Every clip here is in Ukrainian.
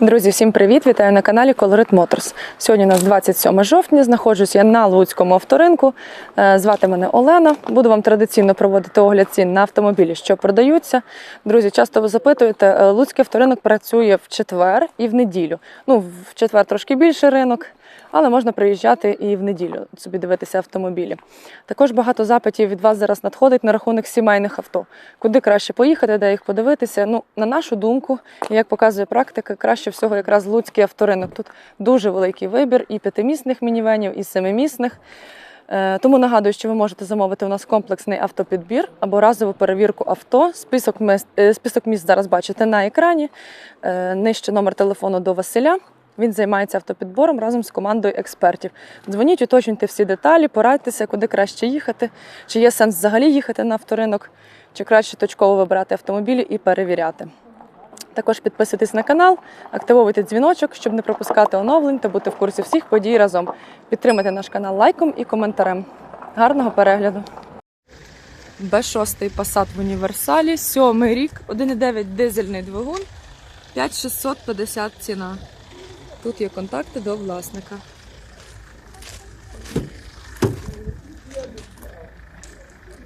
Друзі, всім привіт! Вітаю на каналі Colorit Motors. Сьогодні у нас 27 жовтня. Знаходжусь я на Луцькому авторинку. Е, Звати мене Олена. Буду вам традиційно проводити огляд цін на автомобілі, що продаються. Друзі, часто ви запитуєте, е, Луцький авторинок працює в четвер і в неділю. Ну, в четвер трошки більше ринок, але можна приїжджати і в неділю собі дивитися автомобілі. Також багато запитів від вас зараз надходить на рахунок сімейних авто. Куди краще поїхати, де їх подивитися. Ну, на нашу думку, як показує практика, краще всього якраз Луцький авторинок. Тут дуже великий вибір і п'ятимісних мінівенів, і семимісних. Е, Тому нагадую, що ви можете замовити у нас комплексний автопідбір або разову перевірку авто. Список міст, е, список міст зараз бачите на екрані. Е, Нижче номер телефону до Василя. Він займається автопідбором разом з командою експертів. Дзвоніть, уточнюйте всі деталі, порадьтеся, куди краще їхати, чи є сенс взагалі їхати на авторинок, чи краще точково вибирати автомобілі і перевіряти. Також підписуйтесь на канал, активовуйте дзвіночок, щоб не пропускати оновлень та бути в курсі всіх подій разом. Підтримайте наш канал лайком і коментарем. Гарного перегляду! Б6 Passat в універсалі, сьомий рік, 1,9 дизельний двигун, 5650 ціна. Тут є контакти до власника.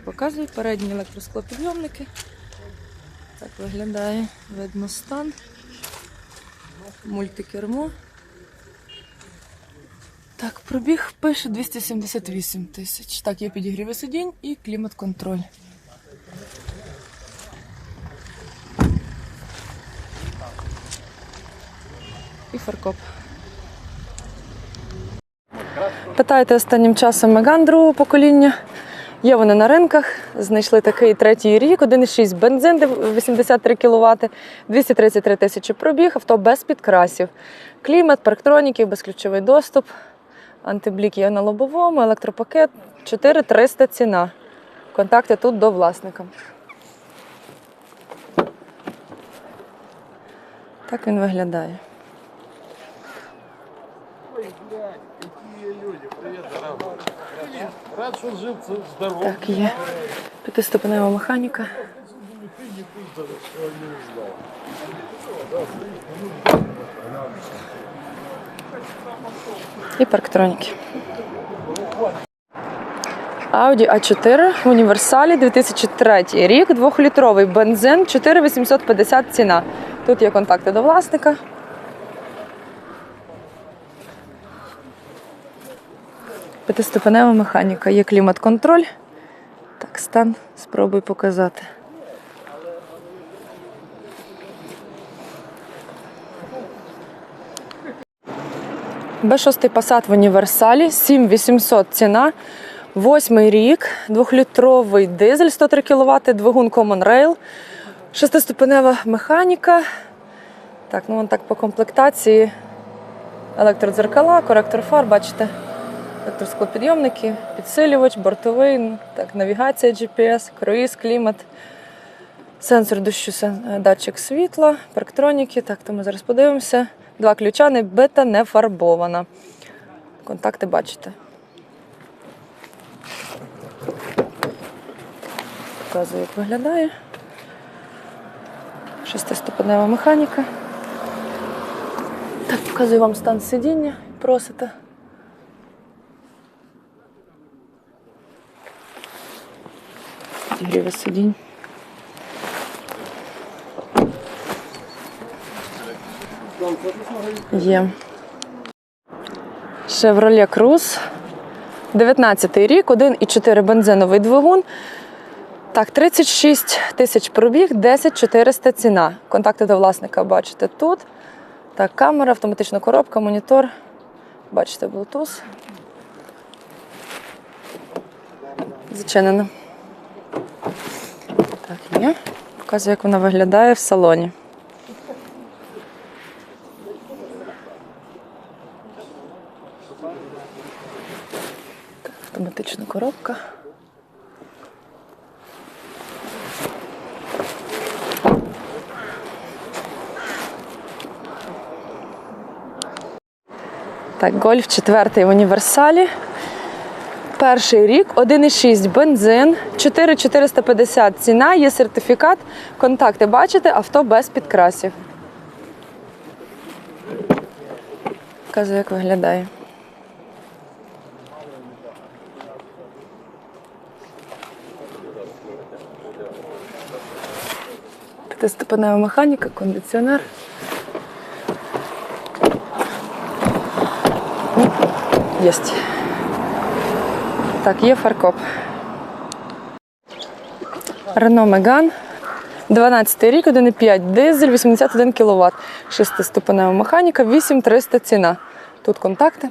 Показую передні електросклопідйомники. Так виглядає, видно стан. Мультикермо. Так, пробіг пише 278 тисяч. Так, є підігріви сидінь і клімат-контроль. Фаркоп. Питаєте останнім часом Меган другого покоління. Є вони на ринках. Знайшли такий третій рік, 1,6 бензин, 83 кВт, 233 тисячі пробіг, авто без підкрасів. Клімат, парктроніки, безключовий доступ, антиблік є на лобовому, електропакет 4300 ціна. Контакти тут до власника. Так він виглядає. Рад, что жив здоров. Так, є п'ятиступенева механіка. І парктроніки. Audi A4 в універсалі 2003 рік, 2-літровий бензин, 4850 ціна. Тут є контакти до власника. П'ятиступенева механіка, є клімат-контроль. Так, стан спробую показати. Б6 Passat в універсалі, 7800 ціна. Восьмий рік, двохлітровий дизель 103 кВт, двигун Common Rail, шестиступенева механіка. Так, ну вон так по комплектації. Електродзеркала, коректор фар, бачите, електросклопідйомники, підсилювач, бортовий, ну, так, навігація GPS, круїз, клімат, сенсор дощу, е, датчик світла, парктроніки. Так, то ми зараз подивимося. Два ключа, не бита, не фарбована. Контакти бачите. Показую, як виглядає. Шестиступенева механіка. Так, показую вам стан сидіння. Просите. Підігріви сидінь. Є. Chevrolet Cruze. 19 рік, 1,4 бензиновий двигун. Так, 36 тисяч пробіг, 10 400 ціна. Контакти до власника бачите тут. Так, камера, автоматична коробка, монітор. Бачите, Bluetooth. Зачинено. Так, є. Показую, як вона виглядає в салоні. Так, автоматична коробка. Так, гольф четвертий в універсалі. Перший рік, 1,6 бензин, 4,450 ціна, є сертифікат. Контакти бачите, авто без підкрасів. Показую, як виглядає. П'ятиступенева механіка, кондиціонер. Єсть. Так, є фаркоп. Renault Megane. 12 рік, 1,5 дизель, 81 кВт. Шестиступенева механіка, 8300 ціна. Тут контакти.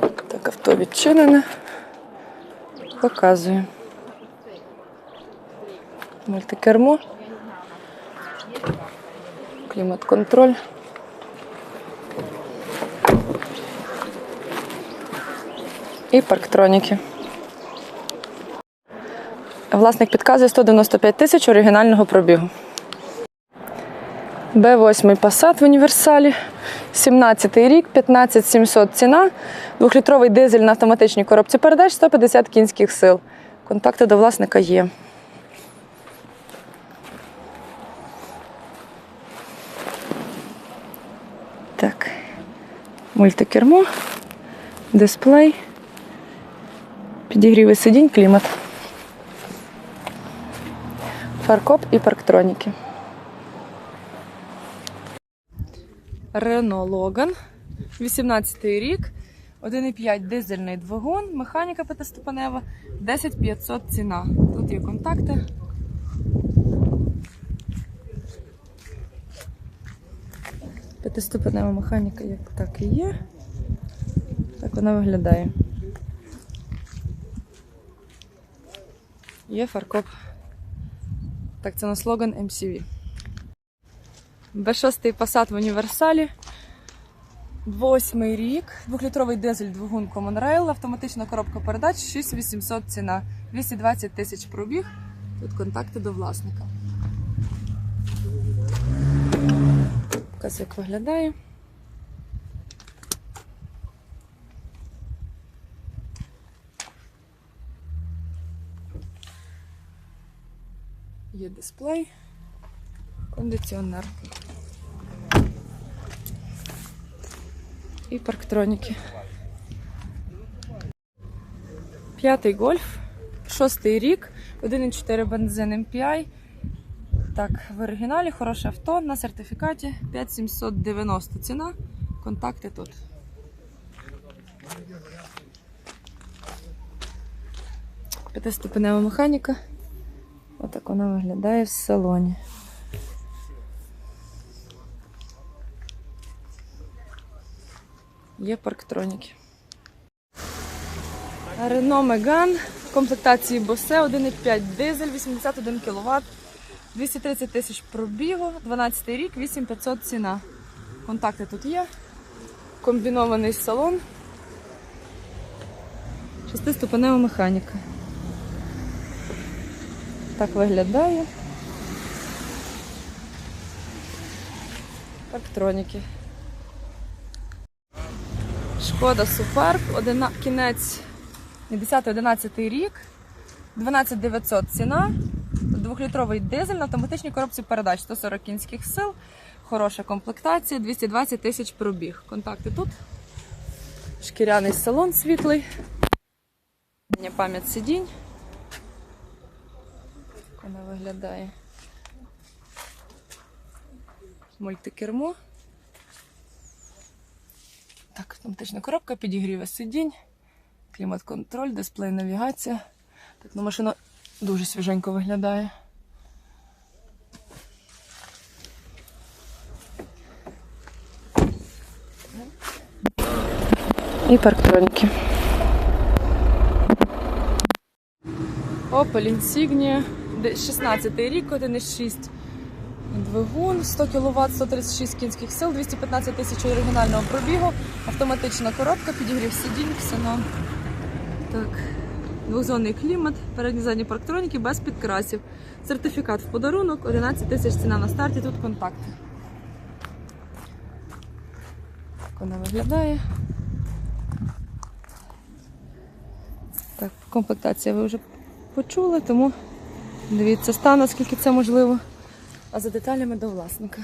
Так, авто відчинене. Показую. Мультикермо. Клімат-контроль. І парктроніки. Власник підказує 195 тисяч оригінального пробігу. Б8 Passat в універсалі. 17 рік, 15 700 ціна. Двохлітровий дизель на автоматичній коробці передач 150 кінських сил. Контакти до власника є. Так. Мультикермо, дисплей, підігріви сидінь, клімат. Фаркоп і парктроніки. Рено Логан. 18 рік. 1,5 дизельний двигун, механіка п'ятиступенева, 10500 ціна. Тут є контакти. П'ятиступенева механіка як так і є. Так вона виглядає. Є фаркоп. Так, це на слоган MCV. Б6 Passat в універсалі. Восьмий рік. Двохлітровий дизель двигун Common Rail, автоматична коробка передач 6800 ціна. 220 тисяч пробіг. Тут контакти до власника. Показ як виглядає. Є дисплей, кондиціонер. І парктроніки. П'ятий гольф, шостий рік, 1,4 бензин MPI. Так, в оригіналі хороше авто на сертифікаті 5790 ціна. Контакти тут. П'ятиступенева механіка. Отак вона виглядає в салоні. Є парктроніки. Renault Megane в комплектації Bose 1,5 дизель, 81 кВт, 230 тисяч пробігу, 12 рік, 8500 ціна. Контакти тут є. Комбінований салон. Шестиступенева механіка. Так виглядає. Парктроніки. Шкода Суперб, одина, кінець 10-11 рік, 12900 ціна, двохлітровий дизель на автоматичній коробці передач, 140 кінських сил, хороша комплектація, 220 тисяч пробіг. Контакти тут. Шкіряний салон світлий. Пам'ять сидінь. Вона виглядає. Мультикермо. Так, автоматична коробка, підігріве сидінь, клімат-контроль, дисплей, навігація. Так, ну машина дуже свіженько виглядає. І парктроніки. Opel Insignia, 16 рік, 1,6 двигун, 100 кВт, 136 кінських сил, 215 тисяч оригінального пробігу, автоматична коробка, підігрів сидінь, ксенон. Так, двохзонний клімат, передні задні парктроніки без підкрасів. Сертифікат в подарунок, 11 тисяч ціна на старті, тут контакти. Так вона виглядає. Так, комплектація ви вже почули, тому дивіться стан, наскільки це можливо. А за деталями до власника.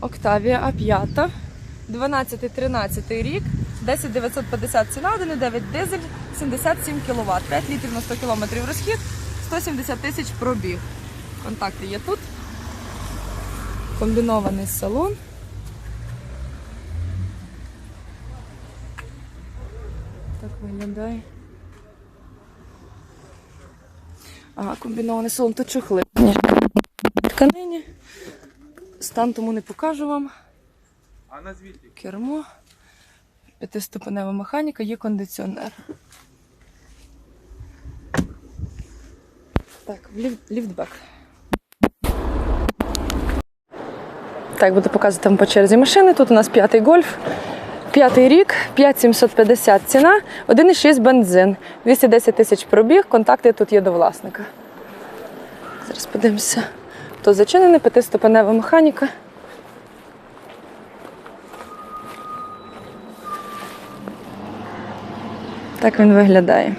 Октавія А5, 12-13 рік, 10950 ціна, 1,9 дизель, 77 кВт, 5 літрів на 100 км розхід, 170 тисяч пробіг. Контакти є тут. Комбінований салон. Так виглядає. Ага, комбінований салон, то чохли. Тканині. Стан тому не покажу вам. А Кермо. П'ятиступенева механіка, є кондиціонер. Так, ліфт, ліфтбек. Так, буду показувати вам по черзі машини. Тут у нас п'ятий гольф. П'ятий рік, 5750 ціна, 1,6 бензин, 210 тисяч пробіг, контакти тут є до власника. Зараз подивимося. То зачинений п'ятиступенева механіка. Так він виглядає.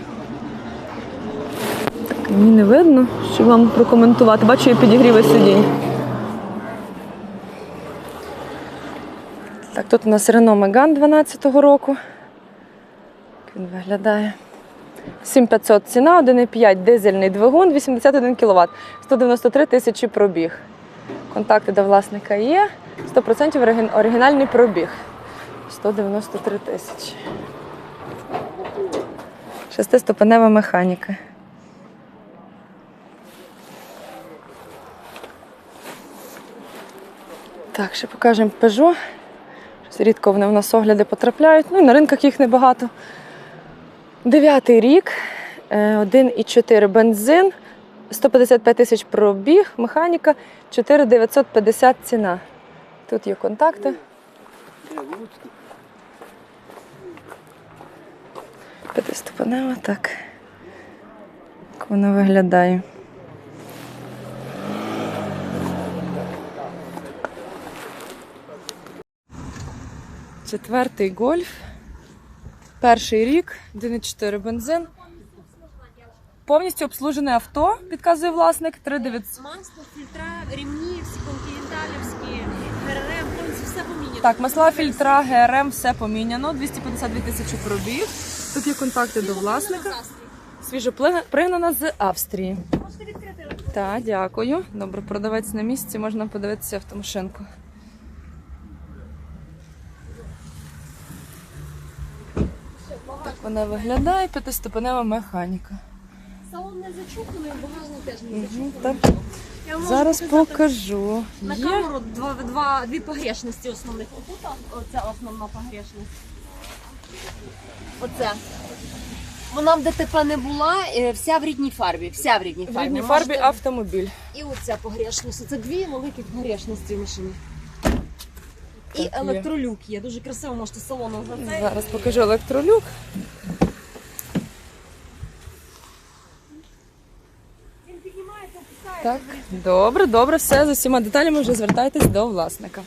Так, мені не видно, щоб вам прокоментувати. Бачу, є підігріви сидінь. Так, тут у нас Renault Megane 12-го року. Він виглядає. 7500 ціна, 1,5 дизельний двигун, 81 кВт, 193 тисячі пробіг. Контакти до власника є. 100% оригінальний пробіг. 193 тисячі. Шестиступенева механіка. Так, ще покажемо Peugeot. Рідко вони в нас огляди потрапляють. Ну і на ринках їх небагато. Дев'ятий рік, е, 1,4 бензин, 155 тисяч пробіг, механіка, 4950 ціна. Тут є контакти. П'ятиступенева, так. Як вона виглядає. Четвертий гольф. Перший рік, 1,4 бензин. Повністю обслужене авто, підказує власник, 3900. Масло, фільтра, ремні, всі континенталівські, ГРМ, повністю все поміняно. Так, масла, фільтра, ГРМ, все поміняно. 252 тисячі пробіг. Тут є контакти до власника. Свіжо пригнана з Австрії. Можете відкрити. Так, дякую. Добре, продавець на місці, можна подивитися автомашинку. Вона виглядає, п'ятиступенева механіка. Салон не зачуханий, багажник теж не зачуханий. так. Я можу Зараз показати покажу. На Є. камеру два, два, дві погрешності основних. Отут оця основна погрешність. Оце. Вона в ДТП не була, е, вся в рідній фарбі. Вся в рідній В фарбі. рідній фарбі можете- автомобіль. І оця погрешність. Це дві великі погрешності в машині. І електролюк є. Дуже красиво можете салоном за Зараз покажу електролюк. Так, добре, добре, все з усіма деталями вже звертайтесь до власника.